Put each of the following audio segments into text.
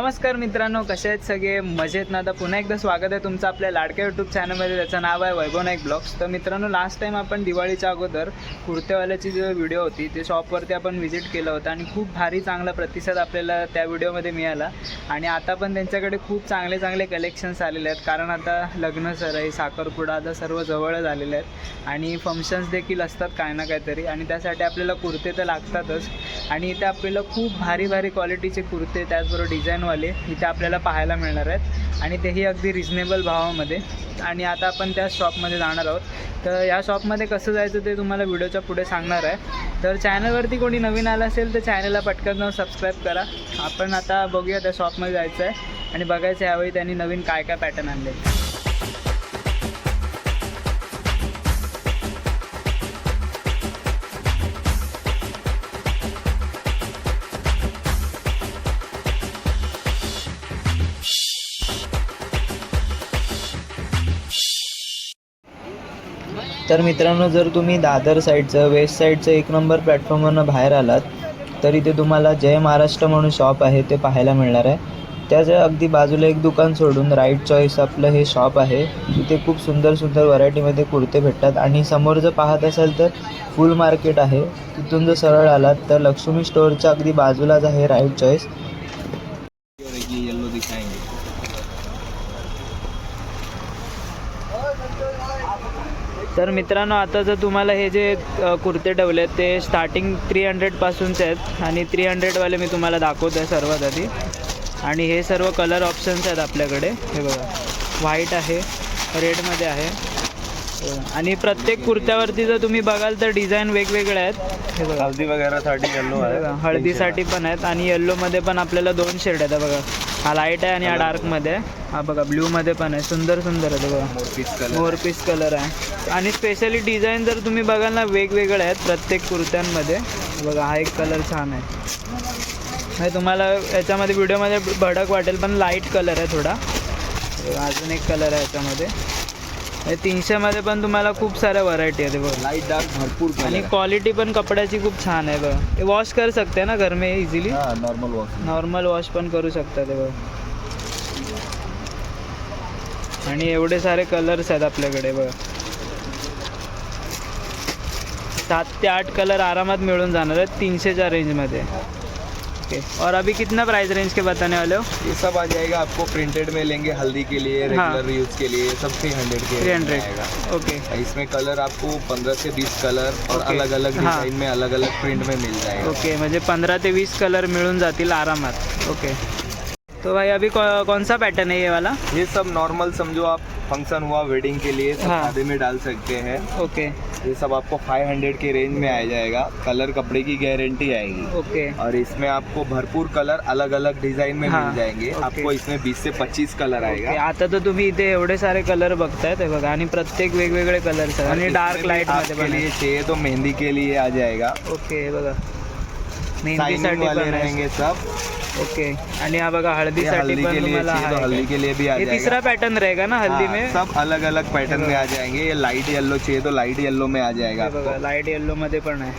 नमस्कार मित्रांनो कसे आहेत सगळे? मजेत ना? आता पुन्हा एकदा स्वागत आहे तुमचं आपल्या लाडक्या यूट्यूब चॅनलमध्ये त्याचं नाव आहे वैभव नाईक ब्लॉग्स. तर मित्रांनो लास्ट टाईम आपण दिवाळीच्या अगोदर कुर्तेवाल्याची जी व्हिडिओ होती ते शॉपवरती आपण व्हिजिट केलं होतं आणि खूप भारी चांगला प्रतिसाद आपल्याला त्या व्हिडिओमध्ये मिळाला. आणि आता पण त्यांच्याकडे खूप चांगले चांगले कलेक्शन्स आलेले आहेत. कारण आता लग्न सराई साखरपुडा आता सर्व जवळच आलेले आहेत. आणि फंक्शन्स देखील असतात काय ना काहीतरी. आणि त्यासाठी आपल्याला कुर्ते तर लागतातच. आणि इथे आपल्याला खूप भारी भारी क्वालिटीचे कुर्ते त्याचबरोबर डिझाईन डिझाईनवाले इथे आपल्याला पाहायला मिळणार आहेत. आणि तेही अगदी रिजनेबल भावामध्ये. आणि आता आपण त्या शॉपमध्ये जाणार आहोत. तर या शॉपमध्ये कसं जायचं ते तुम्हाला व्हिडिओच्या पुढे सांगणार आहे. तर चॅनलवरती कोणी नवीन आलं असेल तर चॅनलला पटकन जाऊन सबस्क्राईब करा. आपण आता बघूया त्या शॉपमध्ये जायचं आहे. आणि बघायचं यावेळी त्यांनी नवीन काय काय पॅटर्न आणले तर मित्रांनो जर तुम्ही दादर साईडचं वेस्ट साईडचं एक नंबर प्लॅटफॉर्मवरनं बाहेर आलात तर इथे तुम्हाला जय महाराष्ट्र म्हणून शॉप आहे ते पाहायला मिळणार आहे. त्याच्या अगदी बाजूला एक दुकान सोडून राईट चॉईस आपलं हे शॉप आहे तिथे खूप सुंदर सुंदर व्हरायटीमध्ये कुर्ते भेटतात. आणि समोर जर पाहत असाल तर फुल मार्केट आहे. तिथून जर सरळ आलात तर लक्ष्मी स्टोअरच्या अगदी बाजूलाच आहे राईट चॉईस और एक ये येलो दिखाएंगे तर मित्रांनो आता जर तुम्हाला हे जे कुर्ते ठेवले आहेत ते स्टार्टिंग थ्री हंड्रेडपासूनचे आहेत आणि थ्री हंड्रेडवाले मी तुम्हाला दाखवतो आहे सर्वात आधी. आणि हे सर्व कलर ऑप्शन्स आहेत आपल्याकडे. हे बघा. व्हाईट आहे रेडमध्ये आहे. आणि प्रत्येक कुर्त्यावरती जर तुम्ही बघाल तर डिझाईन वेगवेगळे आहेत. हे बघा. हल्दी वगैरहसाठी येलो हे बघा, हळदीसाठी पण आहेत आणि येल्लोमध्ये पण आपल्याला दोन शेड आहेत. हा बघा हा लाइट आहे आणि हा डार्कमध्ये आहे हा बघा ब्ल्यूमध्ये पण आहे. सुंदर सुंदर आहे बघा. मोरपीस कलर मोरपीस कलर आहे. आणि स्पेशली डिझाईन जर तुम्ही बघाल ना वेगवेगळे आहेत प्रत्येक कुर्त्यांमध्ये. बघा हा एक कलर छान आहे. म्हणजे तुम्हाला याच्यामध्ये व्हिडिओमध्ये भडक वाटेल पण लाइट कलर आहे थोडा. बघा, अजून एक कलर आहे याच्यामध्ये. तीनशेमध्ये पण तुम्हाला खूप साऱ्या व्हरायटी आहे बघा. लाइट डार्क भरपूर आणि क्वालिटी पण कपड्याची खूप छान आहे बघा. ते वॉश कर सकते ना घर में इझिली हाँ नॉर्मल वॉश नॉर्मल वॉश पण करू शकता ते बघा. आणि एवढे सारे कलर्स आहेत आपल्याकडे बघा. सात ते आठ कलर आरामात मिळून जाणार आहेत तीनशेच्या रेंजमध्ये ओके। और अभी कितना प्राइस रेंज के बताने वाले हो? ये सब आ जाएगा आपको प्रिंटेड में लेंगे हल्दी के लिए हाँ। रेगुलर यूज के लिए सब थ्री हंड्रेड के थ्री हंड्रेड आएगा। ओके। इसमें कलर आपको पंद्रह से बीस कलर और. अलग अलग। डिजाइन में अलग अलग प्रिंट में मिल जाएगा। ओके म्हणजे पंधरा ते वीस कलर मिळून जातील आरामात। ओके। तो भाई अभी कौ, कौन सा पैटर्न है ये वाला? ये सब नॉर्मल समझो आप फंक्शन हुआ वेडिंग के लिए सब हाँ। शादी में डाल सकते हैं। ओके। ये सब आपको 500 के रेंज में आ जाएगा। कलर कपड़े की गारंटी आएगी। ओके और इसमें आपको भरपूर कलर अलग अलग डिज़ाइन में हाँ, मिल जाएँगे आपको इसमें 20 से 25 कलर आएगा। आता तो तुम्ही इथे एवढे सारे कलर बघतायत है बघा. आणि प्रत्येक वेगवेगळे कलर आणि डार्क लाइट लाईट मध्ये लिए चाहिए तो मेहंदी के लिए आ जाएगा। ओके हे बघा. मेहंदीसाठी वाले रहेंगे सब। ओके आणि हा बघा ये हल्दी के लिए चाहिए तो हल्दी के लिए भी आ ये जाएगा। तीसरा पैटर्न रहेगा ना हल्दी हाँ, में? सब अलग अलग पैटर्न में आ जाएँगे। ये लाइट येलो चाहिए तो लाइट येलो में आ जाएगा हे बघा आपको। लाईट येल्लो मध्ये पण आहे.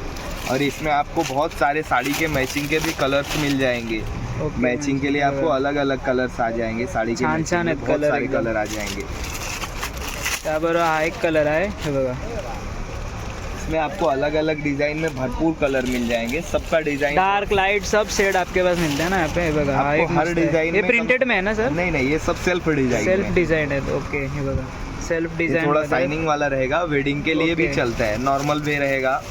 और इसमें आपको बहुत सारे साड़ी के मैचिंग के भी कलर्स मिल जाएँगे। ओके मैचिंग के लिए आपको अलग अलग कलर्स आ जाएँगे साड़ी के छान matching छान में आहेत बहुत सारे एकदम. कलर आ जाएँगे। त्याबरोबर हा एक कलर आहे हे बघा. इसमें आपको अलग अलग डिज़ाइन में भरपूर कलर मिल जाएँगे। सबका डिज़ाइन डार्क लाइट सब शेड आपके पास मिलते हैं ना यहाँ पे हे बघा आपको हर हे। में प्रिंटेड में है ना सर नहीं नहीं ये सब सेल्फ डिज़ाइन सेल्फ डिज़ाइन है ओके हे बघा। सेल्फ ये डिझाईन थोड़ा शाइनिंग वाला रहेगा वेडिंग के लिए भी चलता है। नॉर्मल भी रहेगा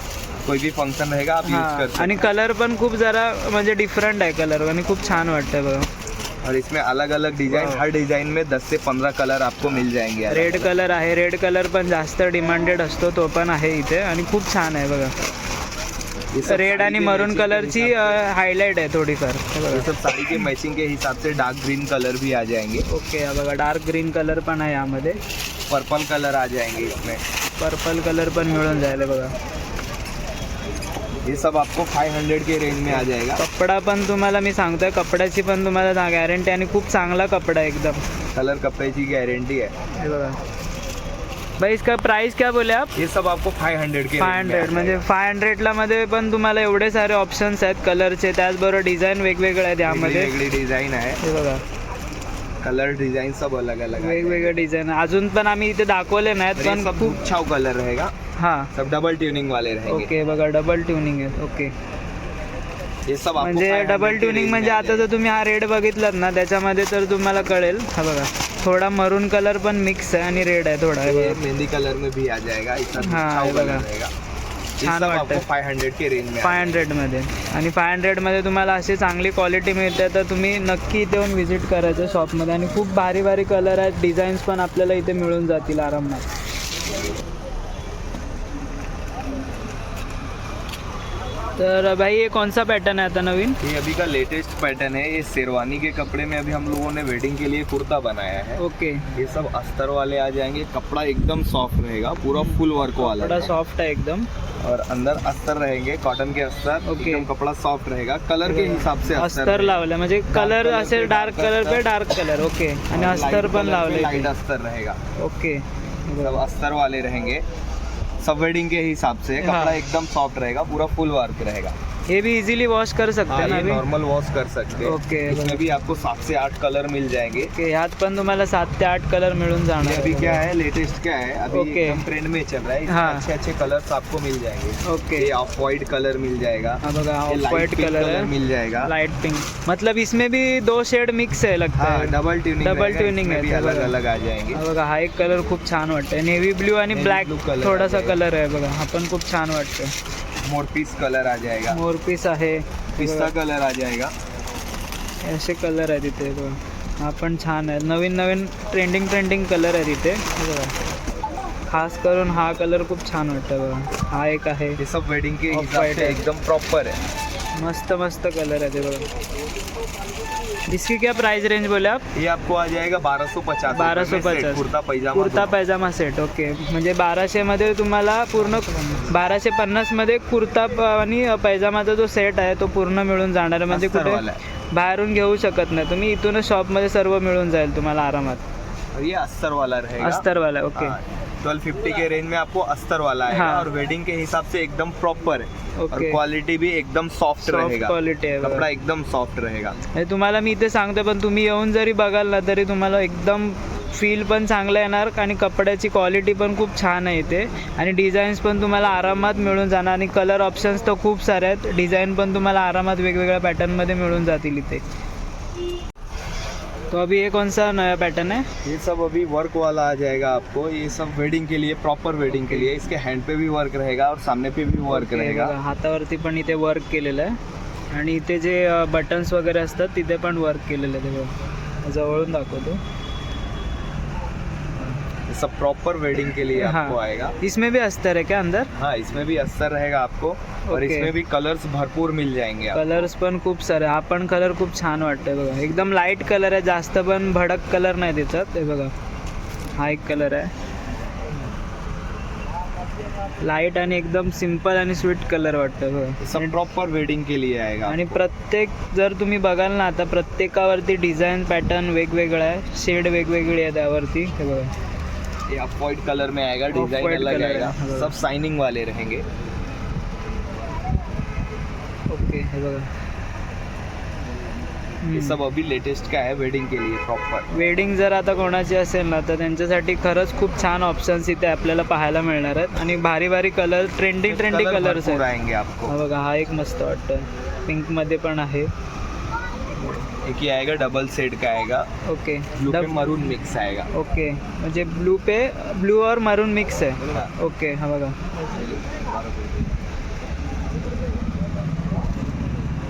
कोई भी फ़ंक्शन रहेगा आप यूज़ कर सकते आणि कलर पण खूप जरा म्हणजे डिफरंट आहे कलर आणि खूप छान वाटतंय बघा. हैं और इसमें अलग अलग डिज़ाइन हर डिज़ाइन में 10 से 15 कलर आपको मिल जाएँगे रेड कलर आहे. रेड कलर पण जास्त डिमांडेड असतो तो पण आहे इथे आणि खूप छान आहे बघा. रेड आणि मरून कलरची हायलाईट आहे थोडीफार. हे ये सब साड़ी के मैचिंग के हिसाब से डार्क ग्रीन कलर भी आ जाएँगे. ओके हा बघा डार्क ग्रीन कलर पण आहे यामध्ये. पर्पल कलर आ जाएँगे इसमें. पर्पल कलर पण मिळून जायला बघा. ये सब आपको 500 के रेंज में आ जाएगा। कपडा पण तुम्हाला मी सांगतोय कपड्याची पण तुम्हाला गॅरंटी आणि खूप चांगला कपडा आहे एकदम. कलर कपड़े की गारंटी है हे बघा. भाई इसका प्राइस क्या बोले आप? ये सब आपको 500 के फाय हंड्रेड म्हणजे फाय हंड्रेडला मध्ये पण तुम्हाला एवढे सारे ऑप्शन्स आहेत कलरचे त्याचबरोबर डिझाईन वेगवेगळे आहेत यामध्ये. वेगळी डिझाईन आहे. हे बघा. कलर डिजाइन सब अलग अलग है वेगवेगळे डिझाइन अजून पण आम्ही इथे दाखवले नाहीत पण सब खूप गुच्छाव कलर रहेगा. हा। सब डबल ट्यूनिंग वाले रहेंगे। ओके बघा डबल ट्युनिंग आहे ओके। ये सब आपको म्हणजे 500 डबल के ट्युनिंग range म्हणजे में आता जर तुम्ही हा रेड बघितलात ना त्याच्यामध्ये तर तुम्हाला कळेल. हा बघा थोडा मरून कलर पण मिक्स आहे आणि रेड आहे थोडा. हे। ये बघा मेहंदी कलर में भी आ जाएगा इसका हाँ, ये बघा। रहेगा। ये छान सब वाटतंय. आपको 500 के रेंज में आ फाय हंड्रेडमध्ये आणि फाय हंड्रेडमध्ये तुम्हाला अशी चांगली क्वालिटी मिळते तर तुम्ही नक्की इथे येऊन व्हिजिट करायचं शॉपमध्ये आणि खूप भारी भारी कलर आहेत डिझाईन्स पण आपल्याला इथे मिळून जातील आरामात. तर भाई ये कौन सा पैटर्न आता नवीन? ये अभी का लेटेस्ट पैटर्न है। ये शेरवानी के कपड़े में अभी हम लोगों ने वेडिंग के लिए कुर्ता बनाया है। ओके। ये सब अस्तर वाले आ जाएँगे। कपड़ा एकदम सॉफ्ट रहेगा पूरा फुल वर्क वाला थोड़ा रहेगा। सॉफ्ट है एकदम। और अंदर अस्तर रहेंगे कॉटन के अस्तर। ओके। कपड़ा सॉफ्ट रहेगा। कलर के हिसाब से अस्तर लावलं म्हणजे कलर असेल डार्क कलर पे डार्क कलर ओके. आणि अस्तर पण लावले अस्तर रहेगा। ओके. सब अस्तर वाले रहेंगे। सब वेडिंग के हिसाब से हाँ। कपड़ा एकदम सॉफ्ट रहेगा पूरा फुल वर्क रहेगा हे भी इझिली वॉश कर सकते हाँ, हैं ना नॉर्मल वॉश कर सकते हैं। ओके इसमें भी आपको सात से आठ कलर मिल जाएँगे। ओके ह्यात पण तुम्हाला सात ते आठ कलर मिळून ये जाणार अभी क्या है लेटेस्ट क्या है? अभी ओके। ट्रेंड में चल रहा है। इसमें हाँ। अच्छे अच्छे कलर्स आपको मिल जाएँगे। ओके ये ऑफ़ व्हाइट कलर मिल जाएगा। हा ये ऑफ़ व्हाइट कलर है। मिल जाएगा। लाइट पिंक मतलब इसमें भी दो शेड मिक्स है लगता हाँ है। डबल ट्यूनिंग tuning इसमें है, अलग अलग आ जाएँगे। हा बघा हा एक कलर खूप छान वाटतंय. नेव्ही ब्ल्यू आणि ब्लॅक थोडासा कलर आहे बघा. हा पण खूप छान वाटतंय. मोरपीस कलर आ जाएगा। मोरपीस आहे. पिस्ता कलर आ जाएगा। असे कलर आहे तिथे बघा. हा पण छान आहे. नवीन नवीन ट्रेंडिंग ट्रेंडिंग कलर आहे तिथे. हे बघा. खास करून हा कलर खूप छान वाटतं बघा. हा एक आहे. ये सब वेडिंग के Off हिसाब white से है। एकदम प्रॉपर है मस्त मस्त कलर आहे ते बघा. इसकी क्या प्राइस रेंज बोले आप? ये आपको आ जाएगा बारह सौ पचास 1250. कुर्ता पैजामा कुर्ता। पैजामा सेट ओके म्हणजे बाराशेमध्ये तुम्हाला पूर्ण बाराशे पन्नासमध्ये कुर्ता प- आणि पैजामाचा जो सेट आहे तो पूर्ण मिळून जाणार म्हणजे कुठे अस्तरवाला है। बाहेरून घेऊ शकत नाही. तुम्ही इथूनच शॉपमध्ये सर्व मिळून जाईल तुम्हाला आरामात. ये अस्तर वाला रहेगा. अस्तरवाला ओके ट्वेल्व फिफ्टी के रेंज में आपको अस्तर वाला आएगा हाँ। और वेडिंग के हिसाब से एकदम प्रॉपर है। और क्वालिटी भी एकदम सॉफ्ट रहेगा। क्वालिटी आहे कपड़ा. एकदम सॉफ्ट रहेगा। हे तुम्हाला मी इथे सांगतो पण तुम्ही येऊन जरी बघाल ना तरी तुम्हाला एकदम फील पण चांगलं येणार आणि कपड्याची क्वालिटी पण खूप छान आहे इथे. आणि डिझाईन्स पण तुम्हाला आरामात मिळून जाणार आणि कलर ऑप्शन्स तर खूप सारे आहेत. डिझाईन पण तुम्हाला आरामात वेगवेगळ्या पॅटर्नमध्ये मिळून जातील इथे. तो अभी ये कौन सा नया पैटर्न है? ये सब अभी वर्क वाला आ जाएगा आपको। ये सब वेडिंग के लिए प्रॉपर वेडिंग के लिए। इसके हैंड पे भी वर्क रहेगा और सामने पे भी वर्क रहेगा। हातावरती पण इथे वर्क केलेलं आहे. आणि इथे जे बटन्स वगैरे असतात तिथे पण वर्क केलेलं आहे जवळून दाखवतो. सब प्रॉपर वेडिंग के लिए आपको हाँ. आएगा। इसमें भी अस्तर है क्या अंदर? हाँ इसमें भी अस्तर रहेगा आपको और. इसमें भी कलर्स भरपूर मिल जाएंगे आपको। कलर्स पण खूप सारे हा पण कलर खूप छान वाटतंय बघा. एकदम लाइट कलर आहे जास्त पण भडक कलर नाही त्याच्यात ते बघा. हा एक कलर आहे. लाइट आणि एकदम सिंपल आणि स्वीट कलर वाटतं प्रॉपर वेडिंग के लिए आएगा आणि प्रत्येक जर तुम्ही बघाल ना आता प्रत्येकावरती डिझाईन पॅटर्न वेगवेगळं आहे शेड वेगवेगळी आहे त्यावरती. हे बघा. ये आप व्हाइट कलर में आएगा डिजाइन अलग आएगा। सब शाइनिंग वाले रहेंगे। ओके हे ये. सब अभी लेटेस्ट का है वेडिंग के लिए प्रॉपर वेडिंग जर आता कोणाची असेल ना तर त्यांच्यासाठी खरंच खूप छान ऑप्शन्स इथे आपल्याला पाहायला मिळणार आहेत. आणि भारी भारी कलर ट्रेंडिंग ट्रेंडिंग कलर्स आहेत. आएंगे आपको. बघा हा एक मस्त वाटतं पिंकमध्ये पण आहे. एक ही आएगा डबल सेट का आएगा। ओके ब्लू पे मरून मिक्स आएगा। ओके म्हणजे ब्लू पे ब्लू और मरून मिक्स आहे हाँ। ओके हा बघा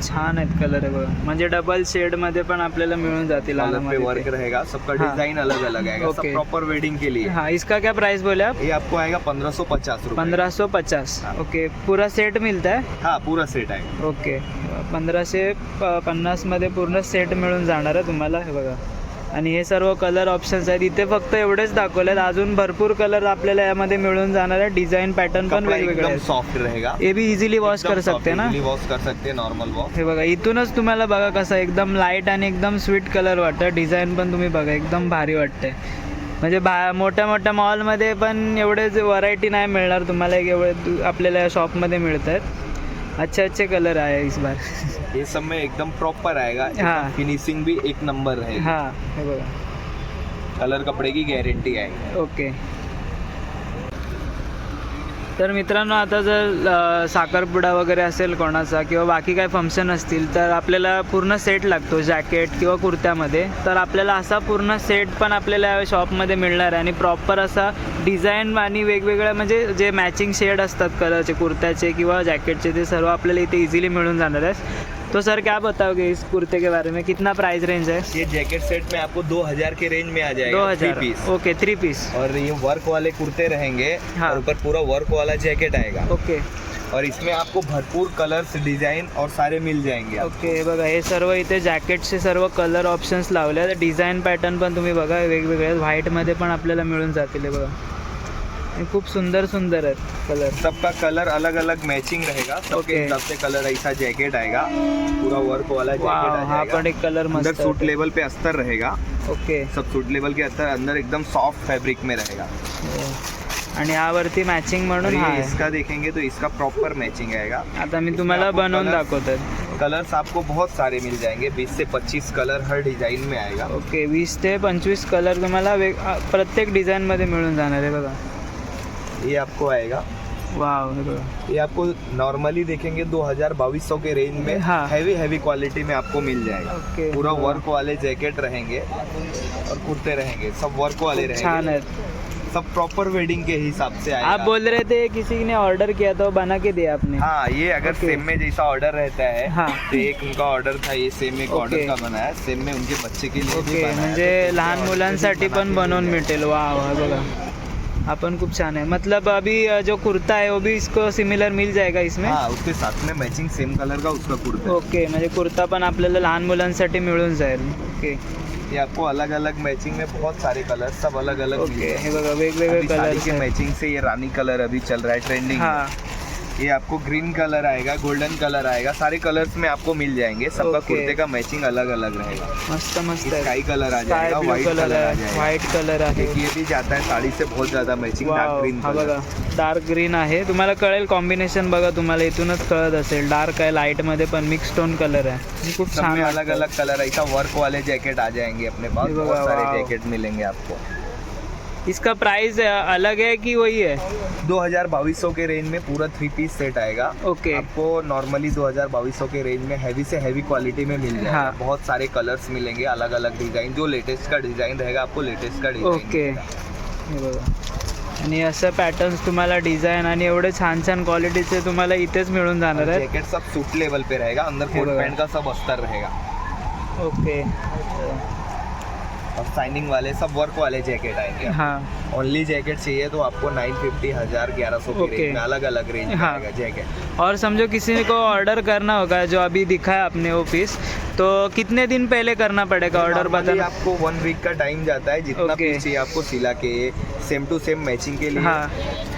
छान आहेत कलर आहे बघा. म्हणजे डबल शेड मध्ये पण आपल्याला मिळून जातील वर्क रहेगा. सबका हाँ। डिज़ाइन अलग अलग आएगा. सब ओके। प्रॉपर वेडिंग के लिए. हाँ इसका क्या प्राइस बोले आप? ये आपको आएगा पंद्रह सौ पचास पंद्रह सौ पचास. हाँ। ओके पूरा सेट मिलता है? हाँ पूरा सेट आएगा. ओके पंधराशे प- पन्नासमध्ये पूर्ण सेट मिळून जाणार आहे तुम्हाला हे बघा. आणि हे सर्व कलर ऑप्शन्स आहेत. इथे फक्त एवढेच दाखवलेत. अजून भरपूर कलर आपल्याला यामध्ये मिळून जाणार आहे. डिझाईन पॅटर्न पण वेगवेगळे आहेत. सॉफ्ट रहेगा. हे बी इझिली वॉश कर सकते ना? वॉश कर सकते नॉर्मल वॉश हे बघा इथूनच तुम्हाला बघा कसं एकदम लाइट आणि एकदम स्वीट कलर वाटतं. डिझाईन पण तुम्ही बघा एकदम भारी वाटते म्हणजे बा मोठ्या मोठ्या मॉलमध्ये पण एवढेच व्हरायटी नाही मिळणार तुम्हाला एवढे आपल्याला शॉपमध्ये मिळत आहेत अच्छे अच्छे कलर आहे इस बार। ये सब में एकदम प्रॉपर आएगा। हाँ। फिनिशिंग भी एक नंबर हां हे बघा कलर कपड़े की गारंटी आएगी। ओके तर मित्रांनो आता जर साखरपुडा वगैरे असेल कोणाचा किंवा बाकी काय फंक्शन असतील तर आपल्याला पूर्ण सेट लागतो जॅकेट किंवा कुर्त्यामध्ये. तर आपल्याला असा पूर्ण सेट पण आपल्याला शॉपमध्ये मिळणार आहे. आणि प्रॉपर असा डिझाईन आणि वेगवेगळ्या म्हणजे जे मॅचिंग शेड असतात कलरचे कुर्त्याचे किंवा जॅकेटचे ते सर्व आपल्याला इथे इझिली मिळून जाणार आहे तो सर क्या बताओगे इस कुर्ते के बारे में? कितना प्राइस रेंज है? ये जैकेट सेट में आपको 2000 के रेंज में आ जाएगा दो हजार। पीस ओके थ्री पीस और ये वर्क वाले कुर्ते रहेंगे हाँ। और ऊपर पूरा वर्क वाला जैकेट आएगा। ओके और इसमें आपको भरपूर कलर्स डिजाइन और सारे मिल जाएंगे। ओके हे बघा हे सर्व इथे जॅकेटचे सर्व कलर ऑप्शन्स लावले डिझाईन पॅटर्न पण तुम्ही बघा वेगवेगळे व्हाईटमध्ये पण आपल्याला मिळून जातील बघा. खूप सुंदर सुंदर आहेत कलर सबका कलर अलग अलग मैचिंग रहेगा। सबके Okay. हिसाब से कलर ऐसा जैकेट आएगा। पूरा वर्क वाला जैकेट हा जाएगा। एक कलर अंदर सूट लेवल पे अस्तर रहेगा। ओके सब सूट लेवल के अस्तर अंदर एकदम सॉफ्ट फैब्रिक में रहेगा। आणि यावरती मॅचिंग म्हणून इसका देखेंगे तो इसका प्रॉपर मैचिंग आएगा। आता मी तुम्हाला बनवून दाखवतो कलर्स आपको बहुत सारे मिल जाएंगे। 20 से 25 कलर हर डिजाइन में आएगा। ओके वीस ते पंचवीस कलर तुम्हाला प्रत्येक डिझाईनमध्ये मिळून जाणार आहे बघा. ये आपको आएगा। ये आपको नॉर्मली देखेंगे 2000 2200 के रेंज में हाँ। हैवी हैवी क्वालिटी में आपको मिल जाएगा। पूरा वर्क वाले जैकेट रहेंगे और कुर्ते रहेंगे सब वर्क वाले रहेंगे। सब प्रॉपर वेडिंग के हिसाब से आएगा। आप बोल रहे थे किसी ने ऑर्डर किया तो बना के दिया आपने। हाँ ये अगर Okay. सेम में जैसा ऑर्डर रहता है हाँ। तो एक उनका ऑर्डर था ये सेम एक Okay. ऑर्डर का बनाया सेम में उनके बच्चे के लिए भी ओके बनाया, म्हणजे लहान मुलांसाठी भी पण बनवून मिळेल वा वा बघा आपण खूप छान आहे मतलब अभी जो कुर्ता है वो भी इसको सिमिलर मिल जाएगा इसमें? हाँ उसके साथ में मैचिंग सेम कलर का उसका कुर्ता है। ओके म्हणजे कुर्ता पण आपल्याला लहान मुलांसाठी मिळून जाईल. ओके ये आपको अलग अलग मैचिंग में बहुत सारे कलर सब अलग अलग ओके हे। बघा वेगवेगळे साड़ी के कलर मैचिंग से ये रानी कलर अभी चल रहा है ट्रेंडिंग हाँ. ये आपको ग्रीन कलर आएगा गोल्डन कलर आएगा। सारे कलर्स में आपको मिल जाएंगे। सबका Okay. कुर्ते का मैचिंग अलग अलग रहेगा। मस्त मस्त स्काई कलर आ जाएगा व्हाइट कलर आ जाएगा। व्हाईट कलर आहे। ये भी जाता है साड़ी से बहुत ज्यादा मैचिंग डार्क ग्रीन हा बघा डार्क ग्रीन आहे. तुम्हाला कळेल कॉम्बिनेशन बघा तुम्हाला इथूनच कळत असेल. डार्क आहे लाइटमध्ये पण मिक्स टोन कलर आहे. खूप छान अलग. अलग कलर ऐसा वर्क वाले जैकेट आ जाएंगे अपने पास. बहुत सारे। जैकेट मिलेंगे आपको. इसका प्राइस अलग है कि वही है? दो हजार बाईस के रेंज में पूरा थ्री पीस सेट आएगा। ओके आपको नॉर्मली दो हजार बाईस के रेंज में हैवी से हैवी क्वालिटी में मिल जाएगा। हाँ। बहुत सारे कलर्स मिलेंगे अलग अलग डिजाइन जो लेटेस्ट का डिजाइन रहेगा आपको लेटेस्ट का डिजाइन ओके आणि असं पॅटर्न्स तुम्हाला डिझाइन आणि एवढे छान छान क्वालिटीचे तुम्हाला इथेच मिळून जाणार आहेत. जैकेट सब सूट लेवल पे रहेगा अंदर कोट। पैंट का सब अस्तर रहेगा. ओके और साइनिंग वाले सब वर्क वाले जैकेट आएँगे हाँ ओनली जैकेट चाहिए तो आपको नाइन फिफ्टी हज़ार ग्यारह सौ Okay. में अलग अलग रेंज में हाँ। आएगा जैकेट और समझो किसी को ऑर्डर करना होगा जो अभी दिखा है आपने वो पीस तो कितने दिन पहले करना पड़ेगा ऑर्डर Normally बताना आपको वन वीक का टाइम जाता है जितना Okay. पीस चाहिए आपको सिला के सेम टू सेम मैचिंग के लिए हाँ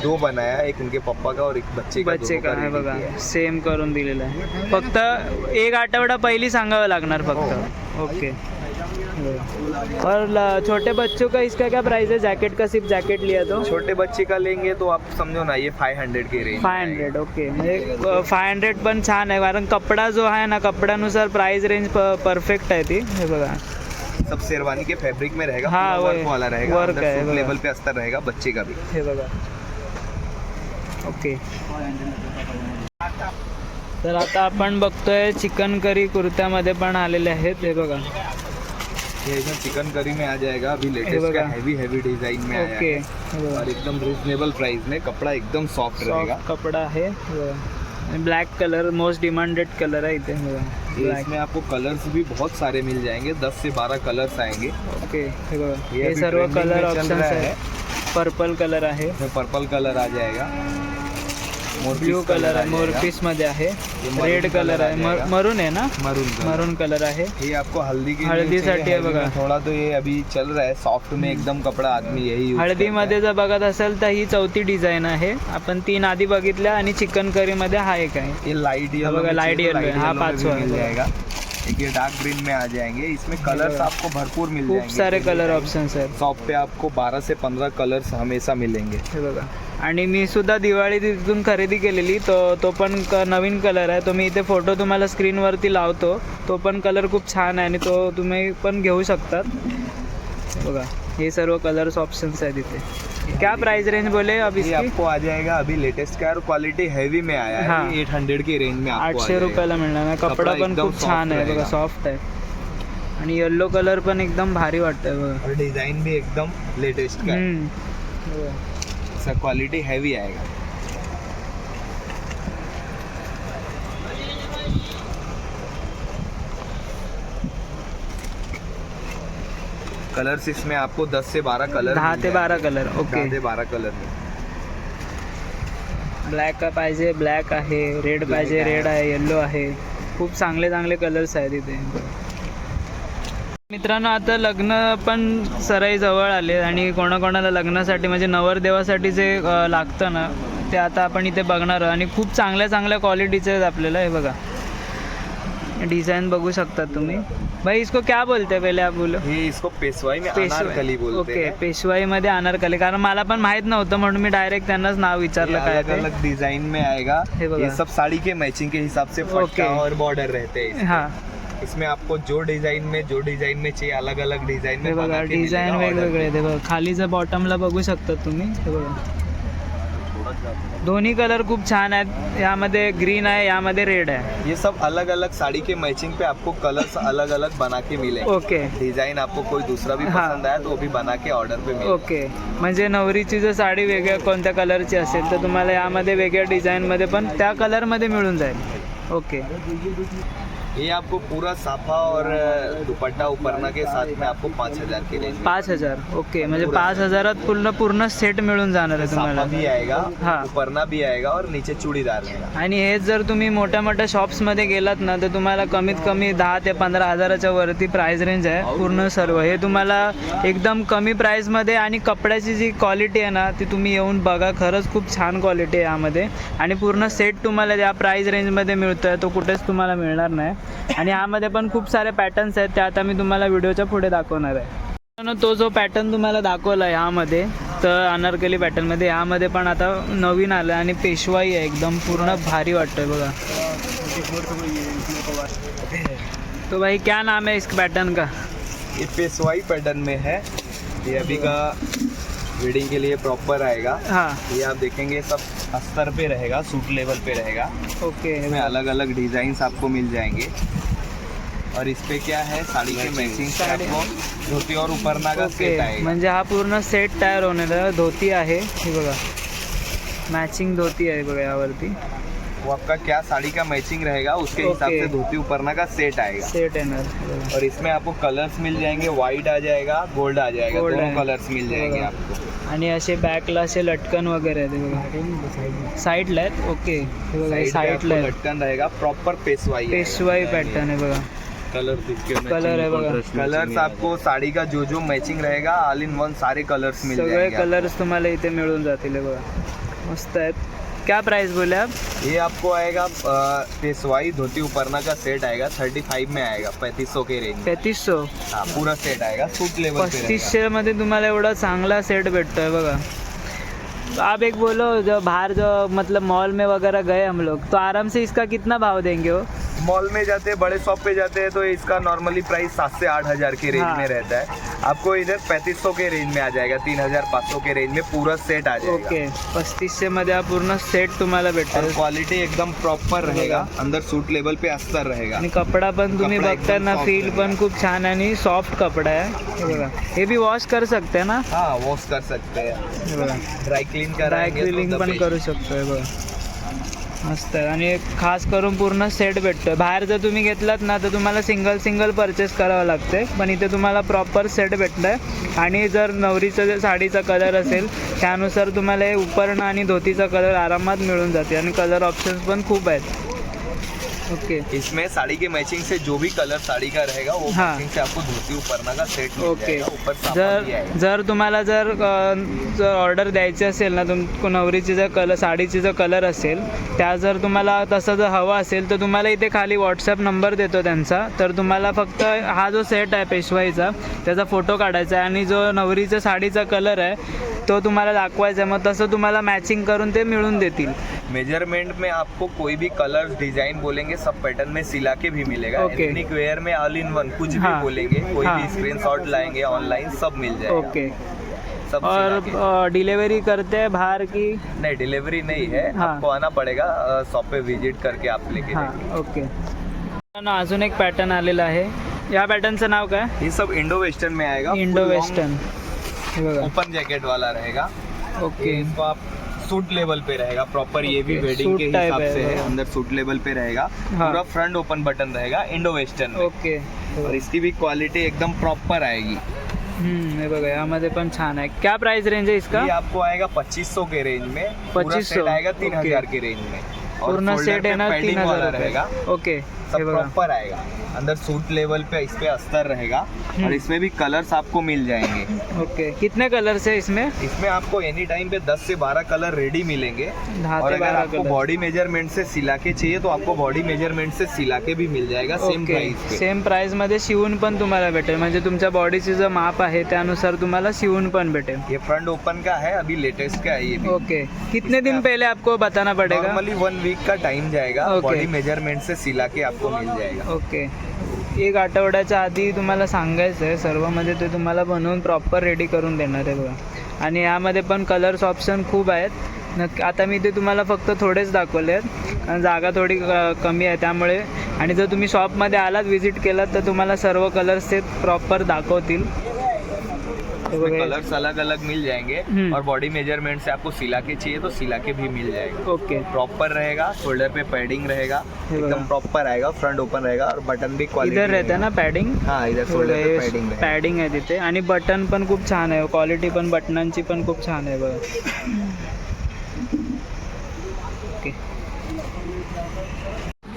दो बनाया एक उनके पप्पा का और एक बच्चे का बच्चे का आहे बघा। सेम करून दिलेलं आहे फक्त एक आठवडा पहिली सांगावं लागणार फक्त. ओके और छोटे बच्चों का इसका क्या प्राइस है? जैकेट का सिर्फ जैकेट लिया तो? छोटे बच्चे का लेंगे तो आप समझो ना ये फाइव हंड्रेड के रेंज फाय हंड्रेड ओके म्हणजे फाय हंड्रेड पण छान आहे कारण कपडा जो आहे ना कपड्यानुसार प्राइस रेंज परफेक्ट आहे ती हे बघा। सब शेरवानी के फैब्रिक में रहेगा हाँ, पूरा वर्क वाला रहेगा अंदर है, सूट। लेवल पे अस्तर रहेगा बच्चे का भी। हे बघा। ओके तर आता आपण बघतोय चिकन करी कुर्त्यामध्ये पण आलेले आहेत हे बघा। ये इसमें चिकन करी में आ जाएगा। अभी लेटेस्ट का हैवी हैवी डिज़ाइन में आया है। और एकदम रिजनेबल प्राइस में कपड़ा एकदम सॉफ्ट रहेगा। कपडा हे black colour most demanded colour है हे ब्लॅक इसमें आपको कलर्स भी बहुत सारे मिल जाएँगे। 10 से 12 कलर्स आएँगे। ओके ये सर्व कलर आहे है। पर्पल कलर इसमें पर्पल कलर आ जाएगा। ब्ल्यू कलर आहे जाएगा। मोरपीसमध्ये आहे. रेड कलर आहे। मरून आहे ना? मरून कलर मरून कलर आहे. ये आपको हल्दी की हळदीसाठी आहे बघा. थोड़ा तो ये अभी चल रहा है. सॉफ्ट में एकदम कपड़ा आदमी यही हळदीमध्ये जर बघत असेल तर ही चौथी डिझाइन आहे. आपण तीन आधी बघितल्या आणि चिकन करी मध्ये हा एक आहे. है। हा येलो बघा, yellow है, हाँ, पांचवा है। जाएगा. एक ये डार्क ग्रीन में आ जाएंगे। इसमें कलर्स। आपको भरपूर मिल खूप जाएंगे। सारे कलर ऑप्शन्स आहेत शॉप पे आपको 12 से 15 कलर्स हमेशा मिलेंगे। हे बघा आणि मी सुद्धा दिवाळी तिथून खरेदी केलेली तो तो पण क नवीन कलर आहे. तो मी इथे फोटो तुम्हाला स्क्रीनवरती लावतो. तो पण कलर खूप छान आहे आणि तो तुम्ही पण घेऊ शकतात. हे बघा. हे सर्व कलर्स ऑप्शन्स आहेत इथे क्या प्राइस रेंज बोले अब ये इसकी आपको आ जाएगा अभी लेटेस्ट का और क्वालिटी हैवी में आया है हाँ। एट हंड्रेड की रेंज में आठशे। रुपयाला मिळणार ना कपडा पण खूप छान आहे बघा. सॉफ्ट आहे आणि येल्लो कलर पण एकदम भारी वाटतंय बघा और डिजाइन भी एकदम लेटेस्ट का है हम्म. हे क्वालिटी हैवी आएगा कलर्स इसमें आपको 10 से 12 कलर दहा मिल ते जाएंगे। बारा कलर ओके दहा ते बारा कलर ब्लॅक का पाहिजे ब्लॅक आहे रेड पाहिजे. रेड आहे येल्लो आहे खूप चांगले चांगले कलर्स आहेत इथे मित्रांनो आता लग्न पण सराई जवळ आले आणि कोणाकोणाला लग्नासाठी म्हणजे नवरदेवासाठी जे अ, लागतं ना ते आता आपण इथे बघणार आहोत. आणि खूप चांगल्या चांगल्या क्वालिटीचे आहेत आपल्याला हे बघा डिझाईन बघू शकतात तुम्ही. भाई इसको क्या बोलते हैं पहिले आप बोलो. ये इसको पेशवाई में अनारकली बोलते ओके हैं. पेशवाईमध्ये अनारकली. कारण मला पण माहीत नव्हतं म्हणून मी डायरेक्ट त्यांनाच नाव विचारलं काय अलग ते. अलग डिजाइन में आएगा. हे बघा. ये सब साड़ी के मैचिंग के हिसाब से ओके. पट्टा और बॉर्डर रहते हैं हां. इसमें आपको जो डिजाइन में जो डिजाइन में चाहिए अलग अलग डिजाइन हे में बघा बना के डिझाईन मिलेगा order वेगवेगळे ते बघा खालीच्या बॉटमला बघू शकता तुम्ही. हे बघा. दोन्ही कलर खूप छान आहेत. यामध्ये ग्रीन आहे यामध्ये रेड आहे। ये सब अलग अलग साड़ी के मैचिंग पे आपको कलर्स अलग अलग बना के मिलेंगे ओके. डिजाइन आपको कोई दूसरा भी हाँ. पसंद आया तो वो भी बना के ऑर्डर पे मिलेगा ओके. म्हणजे नवरीची जर साडी वेगळ्या कोणत्या कलरची असेल तर तुम्हाला यामध्ये वेगळ्या डिझाईनमध्ये पण त्या कलरमध्ये मिळून जाईल. ओके. ये आपको पूरा साफा और दुपट्टा उपरना के साथ में आपको पाँच हजार के रेंज में पाच हजार ओके म्हणजे पाच हजारात पूर्ण पूर्ण सेट मिळून जाणार आहे साफा तुम्हाला भी आएगा हाँ. उपरना भी आएगा और नीचे चूड़ीदार रहेगा आणि हेच जर तुम्ही मोठ्या मोठ्या शॉप्समध्ये गेलात ना तर तुम्हाला कमीत कमी दहा ते पंधरा हजाराच्या वरती प्राईस रेंज आहे पूर्ण सर्व. हे तुम्हाला एकदम कमी प्राईसमध्ये आणि कपड्याची जी क्वालिटी आहे ना ती तुम्ही येऊन बघा. खरंच खूप छान क्वालिटी आहे यामध्ये. आणि पूर्ण सेट तुम्हाला या प्राईस रेंजमध्ये मिळतो आहे तो कुठेच तुम्हाला मिळणार नाही. आणि यामध्ये पण खूप सारे पॅटर्न्स आहेत ते आता मी तुम्हाला व्हिडिओच्या पुढे दाखवणार आहे. तो जो पॅटर्न तुम्हाला दाखवला ह्यामध्ये तर अनारकली पॅटर्नमध्ये ह्यामध्ये पण आता नवीन आलं आणि पेशवाई आहे एकदम पूर्ण भारी वाटतंय बघा. तो भाई क्या नाम है इस पैटर्न का? ये पेशवाई पैटर्न में है। ये अभी का वेडिंग के लिए प्रॉपर आएगा। हाँ। ये आप देखेंगे सब अस्तर पे रहेगा सूट लेवल पे रहेगा। ओके इसमें अलग अलग डिज़ाइन आपको मिल जाएँगे। और इस पे क्या है साड़ी के मैचिंग आपको धोती और उपरना का सेट आएगा। म्हणजे हा पूर्ण सेट तयार होण्याला धोती आहे। हे बघा। मॅचिंग धोती आहे बघा यावरती। वो आपका क्या साड़ी का मैचिंग रहेगा उसके हिसाब। से धोती उपरना का सेट आएगा। सेट हे बघा. और इसमें आपको कलर्स मिल जाएँगे व्हाइट आ जाएगा गोल्ड आ जाएगा दोनों कलर्स मिल जाएँगे आपको। आणि असे बॅकला असे लटकन वगैरे आहेत हे बघा. साईडला आहेत? ओके बघा साईडला लटकन रहेगा प्रॉपर पेशवाई पेशवाई पॅटर्न आहे बघा. कलर कलर है बघा. कलर्स आपको साड़ी का जो जो मैचिंग रहेगा ऑल इन वन सारे कलर्स मिल सगळे। कलर्स तुम्हाला इथे मिळून जातील हे बघा. मस्त आहेत. क्या प्राइस बोले आप? ये आपको आएगा पेशवाई धोती उपरना का सेट आएगा थर्टी फाइव में आएगा पैंतीस सौ के रेंज पैतीस सौ? हाँ पूरा सेट आएगा सूट लेवल पस्तीसशे मध्ये तुम्हाला एवढा चांगला सेट भेटतोय बघा। बगा आप एक बोलो जो बाहर जो मतलब मॉल में वगैरह गए हम लोग तो आराम से इसका कितना भाव देंगे वो? मॉल में जाते हैं बड़े शॉप पे जाते हैं तो इसका नॉर्मली प्राइस सात से आठ हज़ार के रेंज हाँ। में रहता है। आपको इधर पैंतीस सौ के रेंज में आ जाएगा तीन हज़ार पाँच सौ के रेंज में पूरा सेट आ जाएगा। ओके पस्तीसशे मध्ये हा पूर्ण सेट तुम्हाला और क्वालिटी एकदम प्रॉपर रहेगा अंदर सूट लेवल पे अस्तर रहेगा। आणि कपडा पण तुम्ही कपडा बघताय एकदम ना soft फील. पण खूप छान आहे आणि सॉफ्ट कपडा आहे हे बघा हे बी वॉश कर सकते ना? हाँ वॉश कर सकते हैं। हे बघा ड्राई क्लीन ड्राय कराएँगे तो क्लिनिंग पण. करू शकतो हे बघा मस्त. आहे आणि खास करून पूर्ण सेट भेटतोय. बाहेर जर तुम्ही घेतलात ना तर तुम्हाला सिंगल सिंगल परचेस करावं लागते पण इथे तुम्हाला प्रॉपर सेट भेटतंय. आणि जर नवरीचं जे साडीचा कलर असेल त्यानुसार तुम्हाला हे उपरणं आणि धोतीचा कलर आरामात मिळून जाते. आणि कलर ऑप्शन्स पण खूप आहेत. ओके इसमें साड़ी के मैचिंग से जो भी कलर साड़ी का रहेगा वो हाँ। मैचिंग से आपको धोती उपरना का सेट मिल ओके जाएगा ऊपर जर भी आएगा। जर तुम्हाला जर जर ऑर्डर द्यायची असेल ना तुम नवरीची जर कलर साडीची जर कलर असेल त्या जर तुम्हाला तसं जर हवं असेल तर तुम्हाला इथे खाली व्हॉट्सअप नंबर देतो त्यांचा. तर तुम्हाला फक्त हा जो सेट आहे पेशवाईचा त्याचा फोटो काढायचा आहे. आणि जो नवरीचा साडीचा कलर आहे तो तुम्हाला दाखवायचा आहे. मग तसं तुम्हाला मॅचिंग करून ते मिळून देतील. मेजरमेंट में आपको कोई भी कलर डिजाइन बोलेंगे सब पैटर्न में सिला के भी मिलेगा। ओके। एथनिक वेयर में ऑल इन वन कुछ हाँ। भी बोलेंगे कोई हाँ। भी स्क्रीनशॉट लाएँगे ऑनलाइन सब मिल जाएगा। ओके सब और डिलेवरी करते हैं बाहर की? नहीं डिलीवरी नहीं है। हाँ। आपको आना पड़ेगा शॉप पे विज़िट करके आप लेके हाँ ओके अजून एक पॅटर्न आलेला आहे. या पॅटर्नचं नाव काय? ये सब इंडो वेस्टर्न में आएगा इंडो वेस्टर्न ओपन जैकेट वाला रहेगा. ओके इसको आप सूट लेवल पे रहेगा प्रॉपर ये भी वेडिंग के हिसाब से है हाँ। अंदर सूट लेवल पे रहेगा हाँ। पूरा फ्रंट ओपन बटन रहेगा इंडो वेस्टर्न ओके और इसकी भी क्वालिटी एकदम प्रॉपर आएगी। हम्म, हे बघा यामध्ये पण छान आहे क्या प्राइस रेंज आहे इसका? ये आपको आएगा 2500 के रेंज में पूरा 2500, आएगा तीन ओके। हज़ार के रेंज में। और पूर्ण सेट येणार padding तीन हज़ार रहेगा। ओके सब प्रॉपर आएगा। अंदर सूट लेवल पे इस पे अस्तर रहेगा हम्म। और इसमें भी कलर्स आपको मिल जाएँगे। ओके कितने कलर्स है इसमें? इसमें आपको एनी टाइम पे 10 से 12 कलर रेडी मिलेंगे। और अगर आपको बॉडी मेज़रमेंट से सिला के चाहिए तो आपको बॉडी मेज़रमेंट से सिला के भी मिल जाएगा सेम प्राइस सेम प्राइस मध्ये शिवून पण तुम्हाला भेटेल. म्हणजे तुमच्या बॉडीचे जो माप आहे त्यानुसार तुम्हाला शिवून पण भेटेल. ये फ्रंट ओपन का है अभी लेटेस्ट का है ये भी. ओके कितने दिन पहले आपको बताना पड़ेगा? नॉर्मली वन वीक का टाइम जाएगा बॉडी मेज़रमेंट से सिला के आपको मिल जाएगा. ओके. एक आठवड्याच्या आधी तुम्हाला सांगायचं आहे सर्वमध्ये ते तुम्हाला बनवून प्रॉपर रेडी करून देणार आहे बघा. आणि यामध्ये पण कलर्स ऑप्शन खूप आहेत. नक्की आता मी ते तुम्हाला फक्त थोडेच दाखवले आहेत. कारण जागा थोडी क- कमी आहे त्यामुळे. आणि जर तुम्ही शॉपमध्ये आलात व्हिजिट केलात तर तुम्हाला सर्व कलर्स ते प्रॉपर दाखवतील. इसमें कलर्स अलग अलग मिल जाएँगे हम्म। और बॉडी मेज़रमेंट से आपको सिला के चाहिए तो सिला के भी मिल जाएगा। ओके प्रॉपर रहेगा शोल्डर पे पैडिंग रहेगा एकदम प्रॉपर आएगा फ्रंट ओपन रहेगा और बटन भी क्वालिटी इधर है ना पैडिंग हाँ इधर शोल्डर पे पैडिंग है पॅडिंग आहे तिथे आणि बटन पण खूप छान आहे क्वालिटी पण बटनांची पण खूप छान आहे बघा.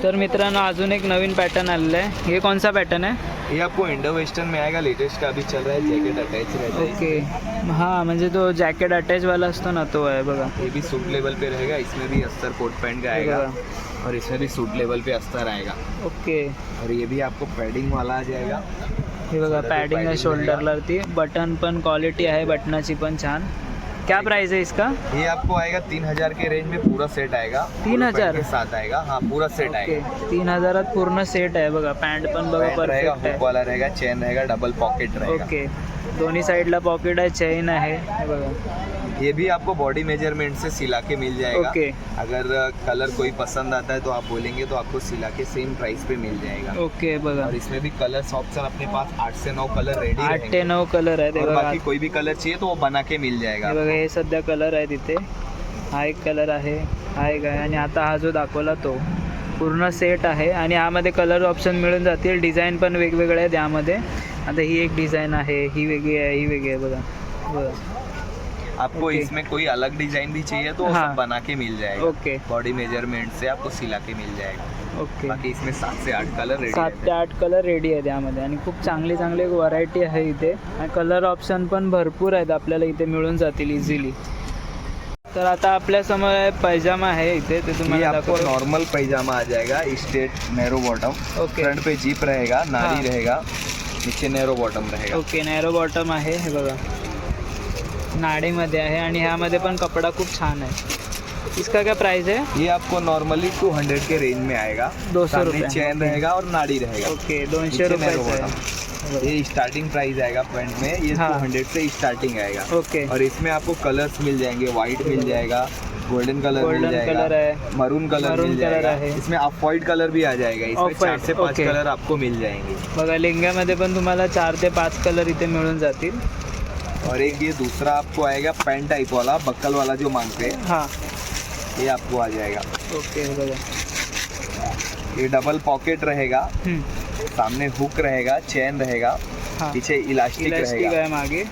तर मित्रांनो अजून एक नवीन पॅटर्न आलेलं आहे. हे कोणचा पॅटर्न आहे? ये आपको इंडो वेस्टर्न में आएगा लेटेस्ट का अभी चल रहा है जैकेट अटैच रहता है ओके हां म्हणजे तो जॅकेट अटॅचवाला असतो ना तो आहे बघा. ये भी सूट लेवल पे रहेगा इसमें भी अस्तर कोट पैंट का आएगा. और इसमें भी सूट लेवल पे अस्तर आएगा. ओके और ये भी आपको पैडिंग वाला आ जाएगा. हे बघा पॅडिंग आहे padding शोल्डरवरती बटन पण क्वालिटी आहे बटनाची पण छान. क्या प्राइस है इसका? ये आपको आएगा तीन हज़ार के रेंज में पूरा सेट आएगा। तीन हज़ार? के साथ आएगा। हाँ पूरा सेट आएगा। तीन हज़ार पूर्ण सेट है बघा पॅन्ट पण बघा रहेगा हुक वाला रहेगा चेन रहेगा डबल पॉकेट रहेगा। ओके दोन्ही साईडला पॉकेट है चेन है बघा. ये भी आपको बॉडी मेजरमेंट से सिला के मिल जाएगा। ओके अगर कलर कोई पसंद आता है तो आप बोलेंगे तो आपको सिला के सेम प्राइस पे मिल जाएगा। ओके बघा। और इसमें भी कलर ऑप्शन अपने पास आठ से नौ कलर रेडी आठ ते नऊ कलर आहे ते और बाकी कोई भी कलर चाहिए तो वो बना के मिल जाएगा बघा हे सध्या कलर आहे तिथे। हा एक कलर आहे हा एक आहे आणि आता हा जो दाखवला तो पूर्ण सेट आहे आणि यामध्ये कलर ऑप्शन मिळून जातील. डिझाईन पण वेगवेगळे आहेत यामध्ये आता ही एक डिझाईन आहे ही वेगळी आहे ही वेगळी आहे बघा. बघा. आपको ओके। इसमें कोई अलग डिजाइन भी चाहिए तो हाँ। सब बना के मिल जाएगा। ओके बॉडी मेजरमेंट से आपको सिला के मिल जाएगा। ओके बाकी इसमें सात से आठ कलर रेडी सात ते आठ कलर रेडी आहेत यामध्ये आणि खूप चांगली चांगली व्हरायटी आहे इथे. आणि कलर ऑप्शन पण भरपूर आहेत आपल्याला इथे मिळून जातील इझिली तर आता आपल्यासमोर आहे पैजामा आहे इथे ते तुम्हाला आपको नॉर्मल पैजामा आ जाएगा straight narrow bottom okay front पे जीप रहेगा हाँ। रहेगा नीचे नैरो बॉटम रहेगा। ओके नॅरो बॉटम आहे हे बघा. नाडीमध्ये आहे आणि ह्यामध्ये पण कपडा खूप छान आहे. इसका क्या प्राइस है? ये आपको नॉर्मली 200 के रेंज में आएगा. 200 सामने रुपये. चेन रहेगा और नाड़ी रहेगा। ओके दोनशे आहे ये स्टार्टिंग प्राइस आएगा पैंट में। ये हाँ। 200 से स्टार्टिंग आएगा। ओके और इसमें आपको कलर्स मिल जाएंगे। व्हाइट मिल जाएगा गोल्डन कलर गोल्डन कलर आहे मरून कलर मिल जाएगा। आहे. इसमें ऑफ व्हाइट कलर भी आ जाएगा। इसमें चार से पांच. कलर आपको मिल जाएंगे। बघा लेंग्यामध्ये पण तुम्हाला चार ते पाच कलर इथे मिळून जातील. और एक ये दूसरा आपको आएगा पैंट टाइप वाला बक्कल वाला जो मांगते हैं। हाँ। ये आपको आ जाएगा। ओके ये डबल पॉकेट रहेगा। हम्म. सामने हुक रहेगा चेन रहेगा। हाँ। पीछे इलास्टिक इलास्टिक रहेगा। आहे मागे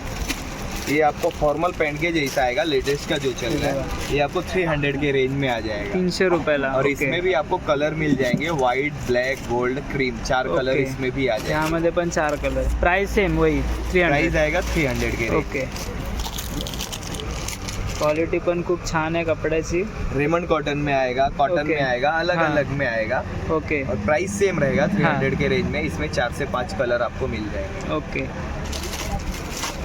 ये आपको फॉर्मल पैंट के जैसा आएगा लेटेस्ट का जो चल रहा है। ये आपको 300 के रेंज में आ जाएगा। तीनशे रुपयाला और ओके. इसमें भी आपको कलर मिल जाएँगे व्हाइट ब्लैक गोल्ड क्रीम चार. कलर इसमें भी आ जाएँगे। यामध्ये पण चार कलर प्राइस सेम वही थ्री प्राइस आएगा 300 के रेंज ओके क्वालिटी पण खूप छान आहे कपड्याची रेमंड कॉटन में आएगा कॉटन ओके. में आएगा अलग हाँ. अलग में आएगा। ओके और प्राइस सेम रहेगा हाँ. 300 के रेंज में इसमें चार से पाँच कलर आपको मिल जाएँगे। ओके हे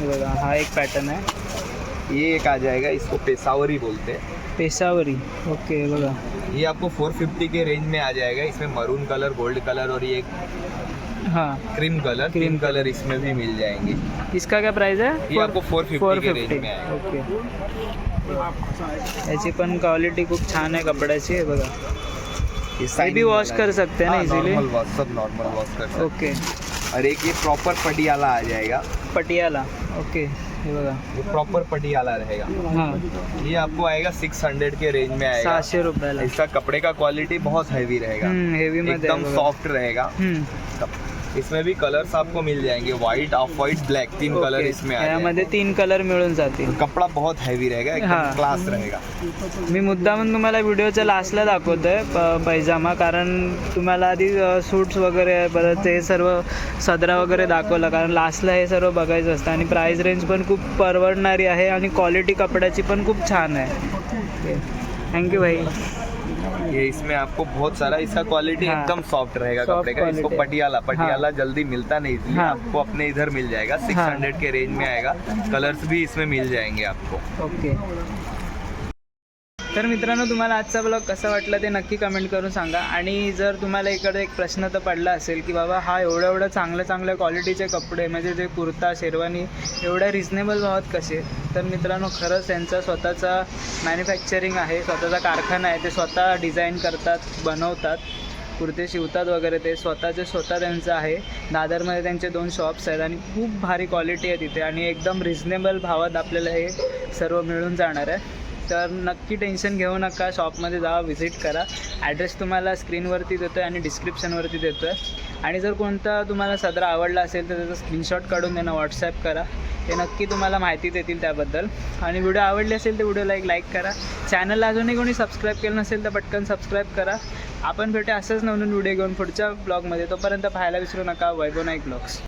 बघा हा एक पॅटर्न आहे ये एक आ जाएगा इसको पेशावरी बोलते हैं। पेशावरी ओके बघा ये आपको 450 के रेंज में आ जाएगा इसमें मरून कलर गोल्ड कलर और ये हाँ। क्रीम कलर क्रीम कलर इसमें भी मिल जाएँगे। इसका क्या प्राइस है? ये आपको 450 के रेंज में आएगा। ओके। याची पण क्वालिटी खूप छान आहे कपड्याची हे बघा ये भी वॉश कर सकते हैं ना हाँ, easily? normal wash, सब नॉर्मल वॉश कर सकते ओके। हैं। और एक ये प्रॉपर पटियाला आ जाएगा। पटियाला। ओके बघा ये प्रॉपर पटियाला रहेगा। हाँ। ये आपको आएगा 600 के रेंज में आएगा। सहाशे रुपयाला इसका कपड़े का क्वालिटी बहुत हैवी रहेगा। हेवी मध्ये एकदम सॉफ्ट रहेगा। हम्म, इसमें भी कलर्स आपको मिल जाएंगे. व्हाइट ऑफ व्हाइट ब्लैक तीन कलर ओके. इसमें आ यामध्ये तीन कलर मिळून जातील. कपड़ा बहुत हैवी रहेगा. हाँ. एकदम क्लास रहेगा. मी मुद्दामून तुम्हाला व्हिडिओच्या लास्टला दाखवतोय पैजामा. कारण तुम्हाला आधी सूट्स वगैरे परत ते सर्व सदरा वगैरे दाखवलं. कारण लास्टला हे सर्व बघायचं असतं. आणि प्राईस रेंज पण खूप परवडणारी आहे आणि क्वालिटी कपड्याची पण खूप छान आहे. थँक्यू भाई. ये इसमें आपको बहुत सारा इसका क्वालिटी हाँ. एकदम सॉफ्ट रहेगा कपड़े का। इसको पटियाला पटियाला हाँ, जल्दी मिलता नहीं इसलिए हाँ. आपको अपने इधर मिल जाएगा 600 के रेंज में आएगा। कलर्स भी इसमें मिल जाएँगे आपको। ओके तर मित्रांनो तुम्हाला आजचा ब्लॉग कसा वाटला ते नक्की कमेंट करून सांगा. आणि जर तुम्हाला इकडे एक प्रश्न तर पडला असेल की बाबा हा एवढं एवढं चांगल्या चांगल्या क्वालिटीचे कपडे म्हणजे जे कुर्ता शेरवानी एवढ्या रिजनेबल भावात कसे? तर मित्रांनो खरंच त्यांचा स्वतःचा मॅन्युफॅक्चरिंग आहे स्वतःचा कारखाना आहे ते स्वतः डिझाईन करतात बनवतात. कुर्ते शिवतात वगैरे ते स्वतःचे स्वतः त्यांचं आहे. दादरमध्ये त्यांचे दोन शॉप्स आहेत आणि खूप भारी क्वालिटी आहे तिथे आणि एकदम रिझनेबल भावात आपल्याला हे सर्व मिळून जाणार आहे. तर नक्की टेन्शन घेऊ नका शॉपमध्ये जा व्हिजिट करा. ॲड्रेस तुम्हाला स्क्रीनवरती देतो आहे आणि डिस्क्रिप्शनवरती देतो आहे आणि जर कोणता तुम्हाला सदरा आवडला असेल तर त्याचा स्क्रीनशॉट काढून त्यांना व्हॉट्सॲप करा. ते नक्की तुम्हाला माहिती देतील त्याबद्दल. आणि व्हिडिओ आवडले असेल तर व्हिडिओला एक लाईक करा. चॅनलला अजूनही कोणी सबस्क्राईब केलं नसेल तर पटकन सबस्क्राईब करा. आपण भेटे असंच नवीन व्हिडिओ घेऊन पुढच्या ब्लॉगमध्ये तोपर्यंत पाहायला विसरू नका. वैभव नाईक ब्लॉग्स